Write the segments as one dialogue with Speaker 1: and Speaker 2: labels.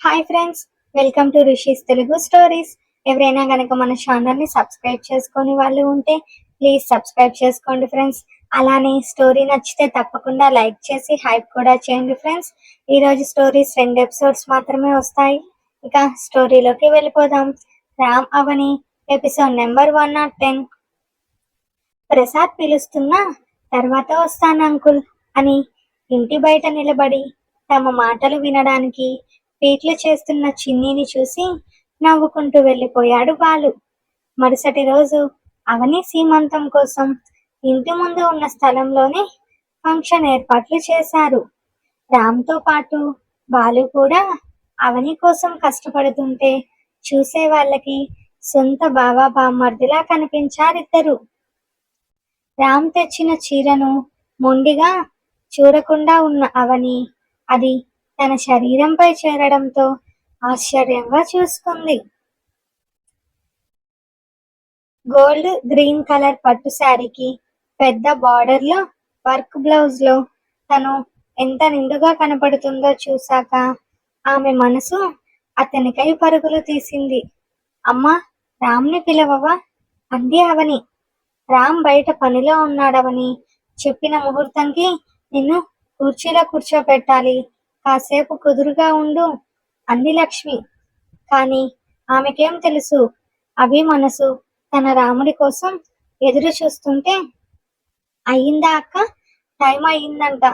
Speaker 1: Hi friends welcome to Rishi's Telugu stories ఎవరైనా గనక మన ఛానల్ని సబ్స్క్రైబ్ చేసుకొని వాళ్ళు ఉంటే ప్లీజ్ సబ్స్క్రైబ్ చేసుకోండి ఫ్రెండ్స్ అలానే స్టోరీ నచ్చితే తప్పకుండా లైక్ చేసి హైప్ కూడా చేయండి ఫ్రెండ్స్ ఈ రోజు స్టోరీస్ రెండు ఎపిసోడ్స్ మాత్రమే వస్తాయి. ఇక స్టోరీలోకి వెళ్ళిపోదాం. Ram Avani episode number one nought ten Prasad పిలుస్తున్నా తర్వాత వస్తాను అంకుల్ అని ఇంటి బయట నిలబడి తమ మాటలు వినడానికి పీట్లు చేస్తున్న చిన్నీని చూసి నవ్వుకుంటూ వెళ్ళిపోయాడు బాలు. మరుసటి రోజు అవని సీమంతం కోసం ఇంటి ముందు ఉన్న స్థలంలోనే ఫంక్షన్ ఏర్పాట్లు చేశారు. రామ్తో పాటు బాలు కూడా అవని కోసం కష్టపడుతుంటే చూసే వాళ్ళకి సొంత బావా బామ్మర్దిలా కనిపించారిద్దరు. రామ్ తెచ్చిన చీరను మొండిగా చూడకుండా ఉన్న అవని అది తన శరీరంపై చేరడంతో ఆశ్చర్యంగా చూసుకుంది. గోల్డ్ గ్రీన్ కలర్ పట్టు శారీకి పెద్ద బార్డర్లో వర్క్ బ్లౌజ్లో తను ఎంత నిండుగా కనపడుతుందో చూశాక ఆమె మనసు అతనికై పరుగులు తీసింది. అమ్మా రామ్ని పిలవవా? అంది అవని. రామ్ బయట పనిలో ఉన్నాడవని చెప్పిన ముహూర్తంకి నిన్ను కుర్చీలో కూర్చోపెట్టాలి. కాసేపు కుదురుగా ఉండు అంది లక్ష్మి. కాని ఆమెకేం తెలుసు? అభి మనసు తన రాముడి కోసం ఎదురు చూస్తుంటే అయ్యిందా అక్క? టైం అయ్యిందంట.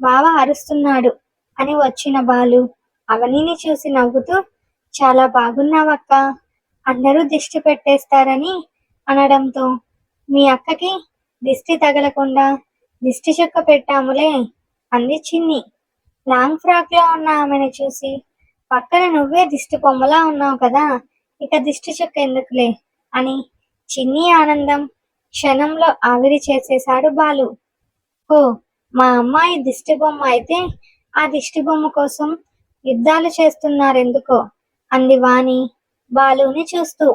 Speaker 1: బావ అరుస్తున్నాడు అని వచ్చిన బాలు అవనీని చూసి నవ్వుతూ చాలా బాగున్నావక్క. అందరూ దిష్టి పెట్టేస్తారని అనడంతో మీ అక్కకి దిష్టి తగలకుండా దిష్టి చుక్క పెట్టాములే అంది చిన్ని. లాంగ్ ఫ్రాక్లో ఉన్న ఆమెను చూసి పక్కన నువ్వే దిష్టి బొమ్మలా ఉన్నావు కదా ఇక దిష్టి చెక్క ఎందుకులే? అని చిన్ని ఆనందం క్షణంలో ఆవిరి చేసేశాడు బాలు. ఓ మా అమ్మాయి దిష్టి బొమ్మ అయితే ఆ దిష్టి బొమ్మ కోసం యుద్ధాలు చేస్తున్నారెందుకో? అంది వాణి బాలుని చూస్తూ.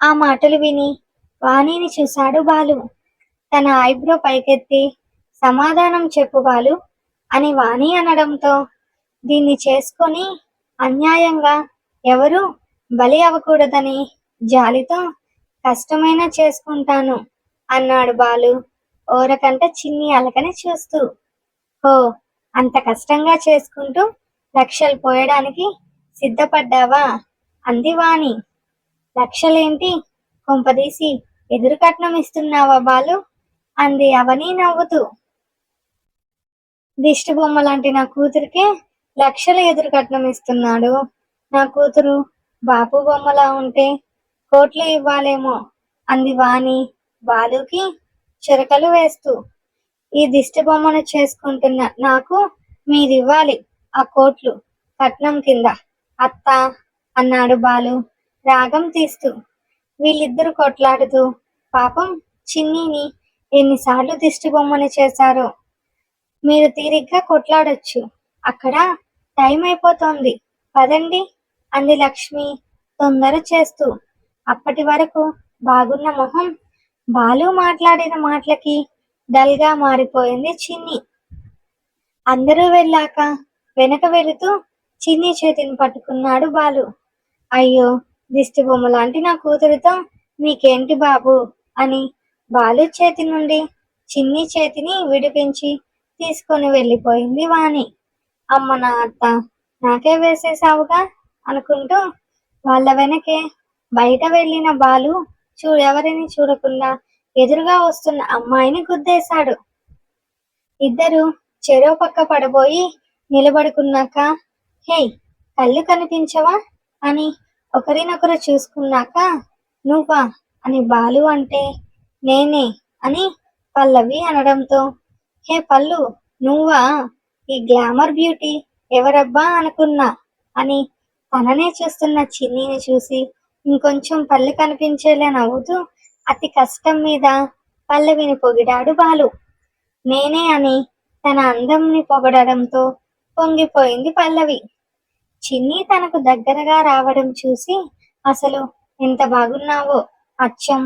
Speaker 1: ఆ మాటలు విని వాణిని చూశాడు బాలు. తన ఐబ్రో పైకెత్తి సమాధానం చెప్పు బాలు అని వాణి అనడంతో దీన్ని చేసుకొని అన్యాయంగా ఎవరు బలి అవ్వకూడదని జాలితో కష్టమైన చేసుకుంటాను అన్నాడు బాలు. ఓరకంట చిన్ని అలకని చూస్తూ ఓ అంత కష్టంగా చేసుకుంటూ లక్షలు పోయడానికి సిద్ధపడ్డావా? అంది వాణి. లక్షలేంటి? కొంపదీసి ఎదురు కట్నం ఇస్తున్నావా బాలు? అంది అవని నవ్వుతూ. దిష్టి బొమ్మ లాంటి నా కూతురికే లక్షల ఎదురు కట్నం ఇస్తున్నాడు. నా కూతురు బాపు బొమ్మలా ఉంటే కోట్లు ఇవ్వాలేమో అంది వాణి బాలుకి చిరకలు వేస్తూ. ఈ దిష్టి బొమ్మను చేసుకుంటున్న నాకు మీరివ్వాలి ఆ కోట్లు కట్నం కింద. అత్త అన్నాడు బాలు రాగం తీస్తూ. వీళ్ళిద్దరు కొట్లాడుతూ పాపం చిన్నీని ఎన్నిసార్లు దిష్టి బొమ్మను చేశారో మీరు తీరిగ్గా కొట్లాడొచ్చు. అక్కడ టైం అయిపోతోంది. పదండి. అంది లక్ష్మి తొందర చేస్తూ. అప్పటి వరకు బాగున్న మొహం బాలు మాట్లాడిన మాటలకి డల్గా మారిపోయింది చిన్ని. అందరూ వెళ్ళాక వెనక వెళుతూ చిన్ని చేతిని పట్టుకున్నాడు బాలు. అయ్యో దిష్టి బొమ్మ లాంటి నా కూతురితో మీకేంటి బాబు అని బాలు చేతి నుండి చిన్ని చేతిని విడిపించి తీసుకొని వెళ్ళిపోయింది వాణి. అమ్మ నా అత్త నాకే వేసేసావుగా? అనుకుంటూ వాళ్ళ వెనకే బయట వెళ్ళిన బాలు చూ ఎవరిని చూడకుండా ఎదురుగా వస్తున్న అమ్మాయిని గుద్దేశాడు. ఇద్దరు చెరువు పక్క పడబోయి నిలబడుకున్నాక హే కళ్ళు కనిపించవా? అని ఒకరినొకరు చూసుకున్నాక నువ్వా? అని బాలు అంటే నేనే అని పల్లవి అనడంతో హే పల్లు నువ్వా? ఈ గ్లామర్ బ్యూటీ ఎవరబ్బా అనుకున్నా? అని తననే చూస్తున్న చిన్నీని చూసి ఇంకొంచెం పళ్ళు కనిపించేలా నవ్వుతూ అతి కష్టం మీద పల్లవిని పొగిడాడు బాలు. నేనే అని తన అందంని పొగడడంతో పొంగిపోయింది పల్లవి. చిన్ని తనకు దగ్గరగా రావడం చూసి అసలు ఎంత బాగున్నావో అచ్చం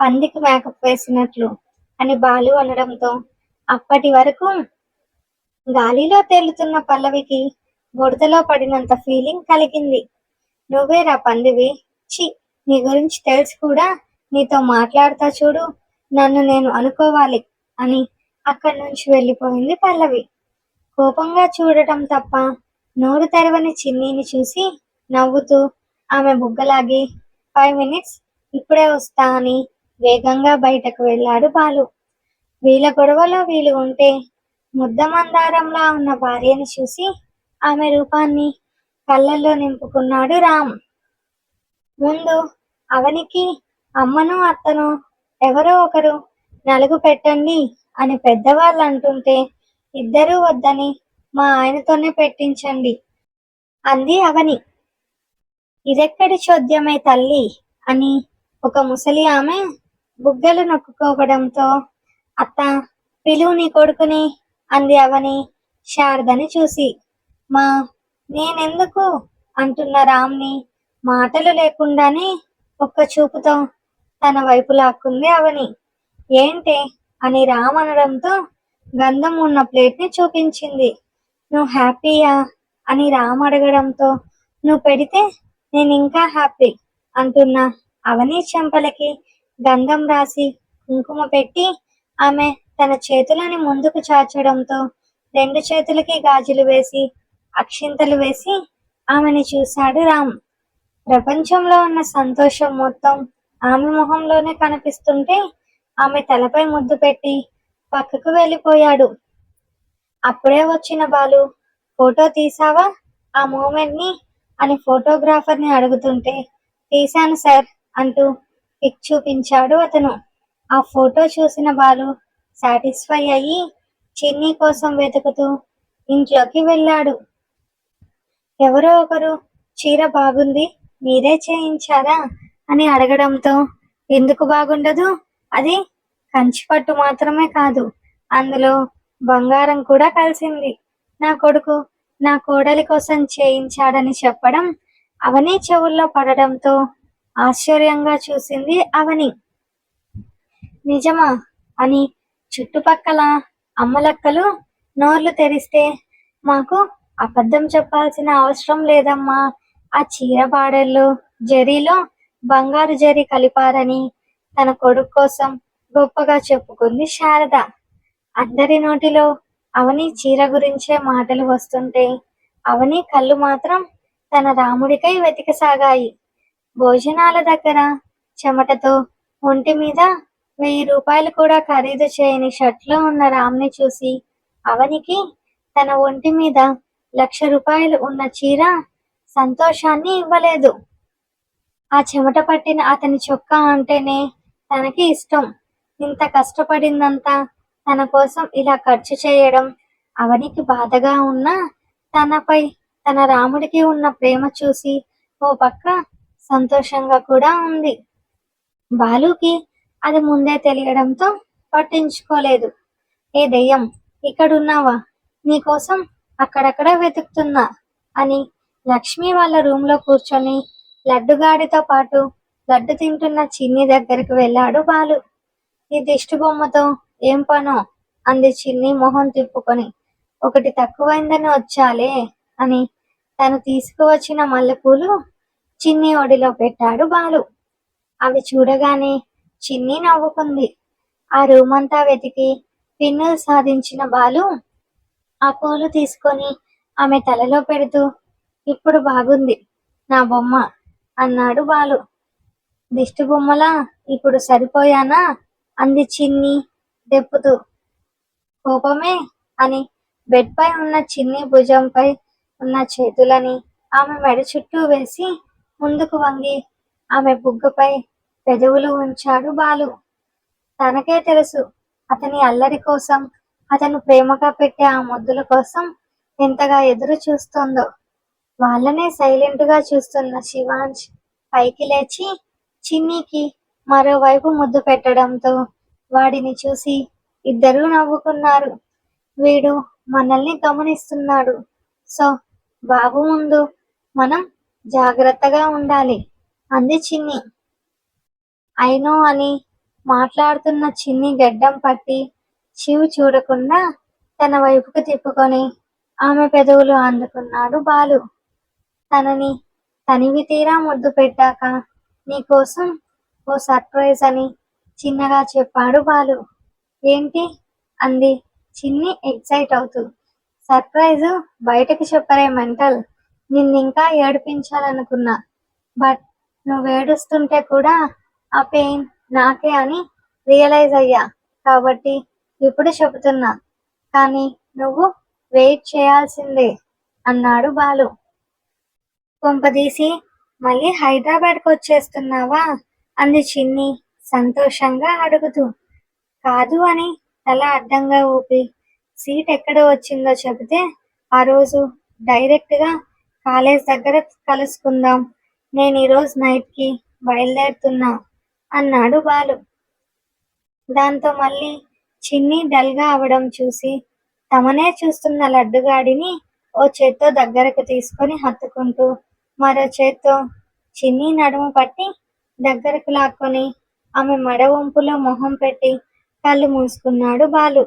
Speaker 1: పందికి మేకప్ వేసినట్లు అని బాలు అనడంతో అప్పటి వరకు గాలిలో తేలుతున్న పల్లవికి బుడతలో పడినంత ఫీలింగ్ కలిగింది. నువ్వేరా పందివి? చి నీ గురించి తెలిసి కూడా. నీతో మాట్లాడతా చూడు. నన్ను నేను అనుకోవాలి అని అక్కడి నుంచి వెళ్ళిపోయింది పల్లవి. కోపంగా చూడటం తప్ప నోరు తెరవని చిన్నీని చూసి నవ్వుతూ ఆమె బుగ్గలాగి ఫైవ్ మినిట్స్ ఇప్పుడే వస్తా అని వేగంగా బయటకు వెళ్ళాడు బాలు. వీళ్ళ గొడవలో వీలు ఉంటే ముద్దమందారంలా ఉన్న భార్యని చూసి ఆమె రూపాన్ని కళ్ళల్లో నింపుకున్నాడు రామ్. ముందు అవనికి అమ్మను అత్తను ఎవరో ఒకరు నలుగు పెట్టండి అని పెద్దవాళ్ళు అంటుంటే ఇద్దరూ వద్దని మా ఆయనతోనే పెట్టించండి అంది అవని. ఇదెక్కడి చోద్యమే తల్లి అని ఒక ముసలి ఆమె బుగ్గలు నొక్కుకోవడంతో అత్త పిలువు నీ కొడుకుని అంది అవని శారదని చూసి. మా నేనెందుకు? అంటున్న రామ్ని మాటలు లేకుండానే ఒక్క చూపుతో తన వైపు లాక్కుంది అవని. ఏంటి? అని రామ్ అనడంతో గంధం ఉన్న ప్లేట్ని చూపించింది. నువ్వు హ్యాపీయా? అని రామ్ అడగడంతో నువ్వు పెడితే నేను ఇంకా హ్యాపీ అంటున్న అవని చెంపలకి గంధం రాసి కుంకుమ పెట్టి ఆమె తన చేతులని ముందుకు చాచడంతో రెండు చేతులకి గాజులు వేసి అక్షింతలు వేసి ఆమెని చూశాడు రామ్. ప్రపంచంలో ఉన్న సంతోషం మొత్తం ఆమె మొహంలోనే కనిపిస్తుంటే ఆమె తలపై ముద్దు పెట్టి పక్కకు వెళ్ళిపోయాడు. అప్పుడే వచ్చిన బాలు ఫోటో తీసావా ఆ మూమెంట్ని అని ఫోటోగ్రాఫర్ని అడుగుతుంటే తీశాను సార్ అంటూ పిక్ చూపించాడు అతను. ఆ ఫోటో చూసిన బాలు సాటిస్ఫై అయ్యి చిన్ని కోసం వెతుకుతూ ఇంట్లోకి వెళ్ళాడు. ఎవరో ఒకరు చీర బాగుంది మీరే చేయించారా? అని అడగడంతో ఎందుకు బాగుండదు? అది కంచి పట్టు మాత్రమే కాదు అందులో బంగారం కూడా కలిసింది. నా కొడుకు నా కోడలి కోసం చేయించాడని చెప్పడం అవని చెవుల్లో పడడంతో ఆశ్చర్యంగా చూసింది అవని. నిజమా? అని చుట్టుపక్కల అమ్మలక్కలు నోర్లు తెరిస్తే మాకు అబద్ధం చెప్పాల్సిన అవసరం లేదమ్మా. ఆ చీర బాడల్లో జరీలో బంగారు జరి కలిపారని తన కొడుకు కోసం గొప్పగా చెప్పుకుంది శారద. అందరి నోటిలో అవని చీర గురించే మాటలు వస్తుంటే అవని కళ్ళు మాత్రం తన రాముడికై వెతికసాగాయి. భోజనాల దగ్గర చెమటతో ఒంటి మీద వెయ్యి రూపాయలు కూడా ఖరీదు చేయని షర్ట్లో ఉన్న రామ్ని చూసి అవనికి తన ఒంటి మీద లక్ష రూపాయలు ఉన్న చీర సంతోషాన్ని ఇవ్వలేదు. ఆ చెమట పట్టిన అతని చొక్కా అంటేనే తనకి ఇష్టం. ఇంత కష్టపడిందంతా తన కోసం ఇలా ఖర్చు చేయడం అవనికి బాధగా ఉన్నా తనపై తన రాముడికి ఉన్న ప్రేమ చూసి ఓ పక్క సంతోషంగా కూడా ఉంది. బాలుకి అది ముందే తెలియడంతో పట్టించుకోలేదు. ఏ దెయ్యం ఇక్కడున్నావా? నీకోసం అక్కడక్కడ వెతుకుతున్నా అని లక్ష్మి వాళ్ళ రూమ్లో కూర్చొని లడ్డుగాడితో పాటు లడ్డు తింటున్న చిన్ని దగ్గరికి వెళ్ళాడు బాలు. ఈ దిష్టి బొమ్మతో ఏం పనో? అంది చిన్ని మొహం తిప్పుకొని. ఒకటి తక్కువైందని వచ్చాలే అని తను తీసుకువచ్చిన మల్లెపూలు చిన్ని ఒడిలో పెట్టాడు బాలు. అవి చూడగానే చిన్ని నవ్వుకుంది. ఆ రూమ్ అంతా వెతికి పిన్నులు సాధించిన బాలు ఆ పూలు తీసుకొని ఆమె తలలో పెడుతూ ఇప్పుడు బాగుంది నా బొమ్మ అన్నాడు బాలు. దిష్టి బొమ్మలా ఇప్పుడు సరిపోయానా? అంది చిన్ని దెప్పుతూ. కోపమే అని బెడ్ పై ఉన్న చిన్ని భుజంపై ఉన్న చేతులని ఆమె మెడ చుట్టూ వేసి ముందుకు వంగి ఆమె బుగ్గపై పెదవులు ఉంచాడు బాలు. తనకే తెలుసు అతని అల్లరి కోసం అతను ప్రేమగా పెట్టే ఆ ముద్దుల కోసం ఎంతగా ఎదురు చూస్తుందో. వాళ్ళనే సైలెంట్గా చూస్తున్న శివాంశ్ పైకి లేచి చిన్నీకి మరోవైపు ముద్దు పెట్టడంతో వాడిని చూసి ఇద్దరూ నవ్వుకున్నారు. వీడు మనల్ని గమనిస్తున్నాడు. సో బాబు ముందు మనం జాగ్రత్తగా ఉండాలి. అంది చిన్ని. అయినో అని మాట్లాడుతున్న చిన్ని గడ్డం పట్టి శివ్ చూడకుండా తన వైపుకు తిప్పుకొని ఆమె పెదవులు అందుకున్నాడు బాలు. తనని తనివి తీరా ముద్దు పెట్టాక నీకోసం ఓ సర్ప్రైజ్ అని చిన్నగా చెప్పాడు బాలు. ఏంటి? అంది చిన్ని ఎక్సైట్ అవుతూ. సర్ప్రైజ్ బయటకు చెప్పరే మెంటల్. నిన్నింకా ఏడిపించాలనుకున్నా. బట్ నువ్వు ఏడుస్తుంటే కూడా ఆ పెయిన్ నాకే అని రియలైజ్ అయ్యా. కాబట్టి ఇప్పుడు చెబుతున్నా కానీ నువ్వు వెయిట్ చేయాల్సిందే అన్నాడు బాలు. కొంపదీసి మళ్ళీ హైదరాబాద్కి వచ్చేస్తున్నావా? అంది చిన్ని సంతోషంగా అడుగుతూ. కాదు అని తల అడ్డంగా ఊపి సీట్ ఎక్కడ వచ్చిందో చెబితే ఆ రోజు డైరెక్ట్గా కాలేజ్ దగ్గర కలుసుకుందాం. నేను ఈరోజు నైట్కి బయలుదేరుతున్నా. అన్నాడు బాలు. దాంతో మళ్ళీ చిన్ని డల్గా అవడం చూసి తమనే చూస్తున్న లడ్డుగాడిని ఓ చేత్తో దగ్గరకు తీసుకొని హత్తుకుంటూ మరో చేత్తో చిన్ని నడుము పట్టి దగ్గరకు లాక్కొని ఆమె మడ వంపులో మొహం పెట్టి కళ్ళు మూసుకున్నాడు బాలు.